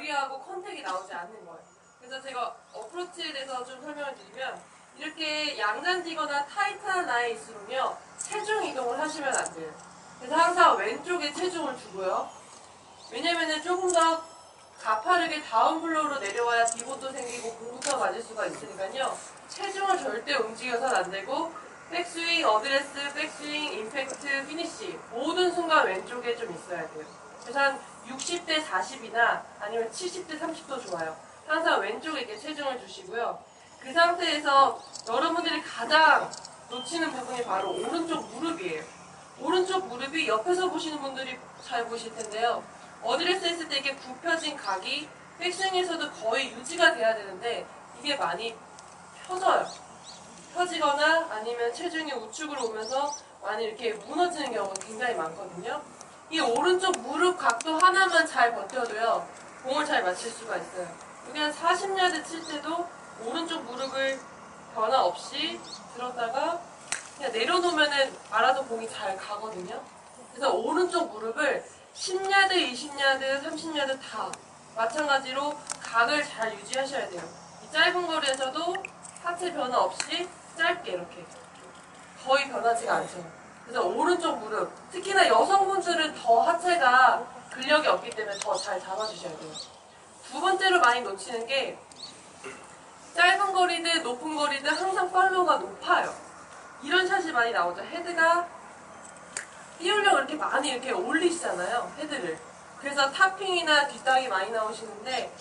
왼쪽이하고 컨택이 나오지 않는 거예요. 그래서 제가 어프로치에 대해서 좀 설명을 드리면 이렇게 양잔지거나 타이트한 라인일수록요 체중 이동을 하시면 안 돼요. 그래서 항상 왼쪽에 체중을 주고요. 왜냐면은 조금 더 가파르게 다운 블로우로 내려와야 디봇도 생기고 공부터 맞을 수가 있으니까요. 체중을 절대 움직여서는 안 되고 백스윙, 어드레스, 백스윙, 임팩트, 피니시 모든 순간 왼쪽에 좀 있어야 돼요. 그래서 한 60대 40이나 아니면 70대 30도 좋아요. 항상 왼쪽에 이렇게 체중을 주시고요. 그 상태에서 여러분들이 가장 놓치는 부분이 바로 오른쪽 무릎이에요. 오른쪽 무릎이 옆에서 보시는 분들이 잘 보실 텐데요. 어드레스 했을 때 이렇게 굽혀진 각이 백스윙에서도 거의 유지가 돼야 되는데 이게 많이 펴져요. 펴지거나 아니면 체중이 우측으로 오면서 많이 이렇게 무너지는 경우가 굉장히 많거든요. 이 오른쪽 무릎 각도 하나만 잘 버텨도요, 공을 잘 맞힐 수가 있어요. 한 40야드 칠 때도 오른쪽 무릎을 변화 없이 들었다가 그냥 내려놓으면은 알아도 공이 잘 가거든요. 그래서 오른쪽 무릎을 10야드, 20야드, 30야드 다 마찬가지로 각을 잘 유지하셔야 돼요. 이 짧은 거리에서도 하체 변화 없이 짧게 이렇게 거의 변하지가 않죠. 그래서 오른쪽 무릎, 특히나 여성분들은 더 하체가 근력이 없기 때문에 더 잘 잡아주셔야 돼요. 두 번째로 많이 놓치는 게 짧은 거리든 높은 거리든 항상 팔로우가 높아요. 이런 샷이 많이 나오죠. 헤드가 띄우려고 이렇게 많이 이렇게 올리시잖아요. 헤드를. 그래서 탑핑이나 뒷땅이 많이 나오시는데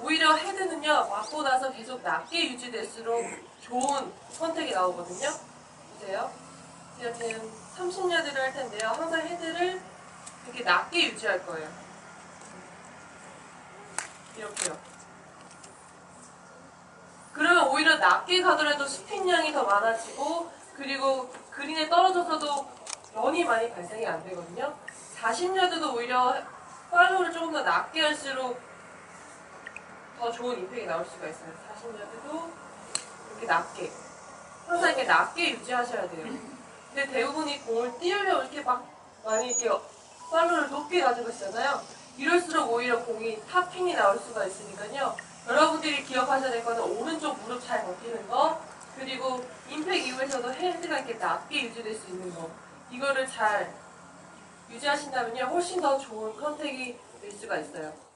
오히려 헤드는요 맞고 나서 계속 낮게 유지될수록 좋은 선택이 나오거든요. 보세요. 제가 지금 30야드를 할 텐데요. 항상 헤드를 이렇게 낮게 유지할 거예요. 이렇게요. 그러면 오히려 낮게 가더라도 스핀량이 더 많아지고 그리고 그린에 떨어져서도 런이 많이 발생이 안 되거든요. 40야드도 오히려 팔로우를 조금 더 낮게 할수록 더 좋은 임팩이 나올 수가 있어요. 40야드도 이렇게 낮게. 항상 이렇게 낮게 유지하셔야 돼요. 근데 대부분이 공을 띄우려고 이렇게 막 많이 이렇게 팔로우를 높게 가지고 있잖아요. 이럴수록 오히려 공이 탑핑이 나올 수가 있으니까요. 여러분들이 기억하셔야 될 거는 오른쪽 무릎 잘 버티는 거, 그리고 임팩 이후에서도 헤드가 이렇게 낮게 유지될 수 있는 거. 이거를 잘 유지하신다면요. 훨씬 더 좋은 컨택이 될 수가 있어요.